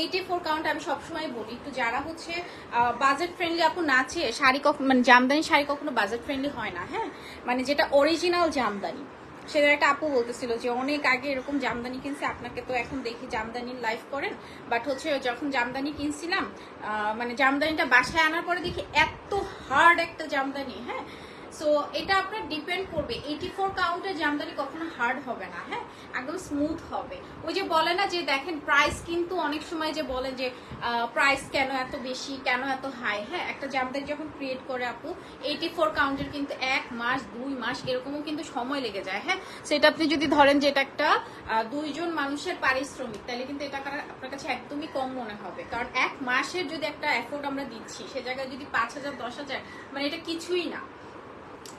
Eighty four count আমি সবসময় বলি। একটু যারা হচ্ছে বাজেট ফ্রেন্ডলি আপু না চেয়ে শাড়ি কখনো মানে জামদানি শাড়ি কখনো বাজেট ফ্রেন্ডলি হয় না হ্যাঁ? মানে যেটা অরিজিনাল জামদানি। সেটা একটা আপু বলতেছিল যে, অনেক আগে এরকম জামদানি কিনছে, আপনাকে তো এখন দেখি জামদানির লাইফ করেন। বাট হচ্ছে যখন জামদানি কিনছিলাম মানে জামদানিটা বাসায় আনার পরে দেখি এত হার্ড একটা জামদানি হ্যাঁ? সো এটা আপনার ডিপেন্ড করবে। এইটি ফোর কাউন্টের জামদানি কখনো হার্ড হবে না হ্যাঁ? একদম স্মুথ হবে। ওই যে বলে না যে, দেখেন প্রাইস কিন্তু অনেক সময় যে বলে যে প্রাইস কেন এত বেশি, কেন এত হাই হ্যাঁ? একটা জামদানি যখন ক্রিয়েট করে আপু এইটি ফোর কাউন্টের কিন্তু এক মাস, দুই মাস এরকমও কিন্তু সময় লেগে যায় হ্যাঁ? সেটা আপনি যদি ধরেন যে, এটা একটা দুইজন মানুষের পারিশ্রমিক, তাহলে কিন্তু এটা আপনার কাছে একদমই কম মনে হবে। কারণ এক মাসের যদি একটা এফোর্ট আমরা দিচ্ছি, সে জায়গায় যদি পাঁচ হাজার, দশ হাজার মানে এটা কিছুই না।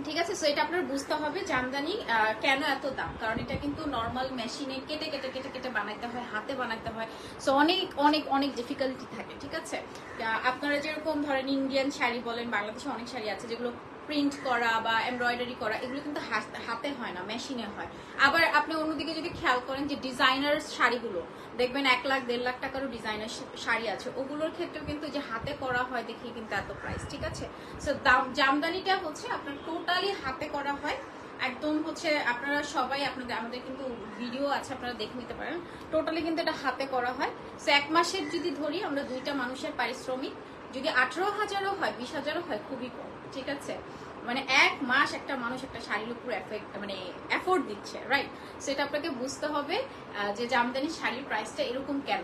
ঠিক আছে সো এটা আপনার বুঝতে হবে জামদানি কেন এত দাম? কারণ এটা কিন্তু নর্মাল মেশিনে কেটে কেটে কেটে কেটে বানাইতে হয়, হাতে বানাইতে হয়। সো অনেক অনেক অনেক ডিফিকাল্টি থাকে, ঠিক আছে? আপনারা যেরকম ধরেন ইন্ডিয়ান শাড়ি বলেন, বাংলাদেশে অনেক শাড়ি আছে যেগুলো প্রিন্ট করা বা এমব্রয়ডারি করা, এগুলো কিন্তু হাতে হয় না মেশিনে হয়। আবার আপনি অন্যদিকে যদি খেয়াল করেন যে ডিজাইনার শাড়িগুলো, দেখবেন এক লাখ, দেড় লাখ টাকারও ডিজাইনার শাড়ি আছে। ওগুলোর ক্ষেত্রেও কিন্তু যে হাতে করা হয় দেখি কিন্তু এত প্রাইস ঠিক আছে? সো জামদানিটা হচ্ছে আপনার টোটালি হাতে করা হয় একদম হচ্ছে আপনারা সবাই আপনাদের, আমাদের কিন্তু ভিডিও আছে, আপনারা দেখে নিতে পারেন। টোটালি কিন্তু এটা হাতে করা হয়। সো এক মাসের যদি ধরি, আমরা দুইটা মানুষের পারিশ্রমিক, যদি আঠারো হাজারও হয়, বিশ হাজারও হয়, খুবই কম, ঠিক আছে? মানে এক মাস একটা মানুষ একটা শাড়ির উপর মানে এফোর্ট দিচ্ছে রাইট সেটা আপনাকে বুঝতে হবে যে জামদানি শাড়ির প্রাইসটা এরকম কেন?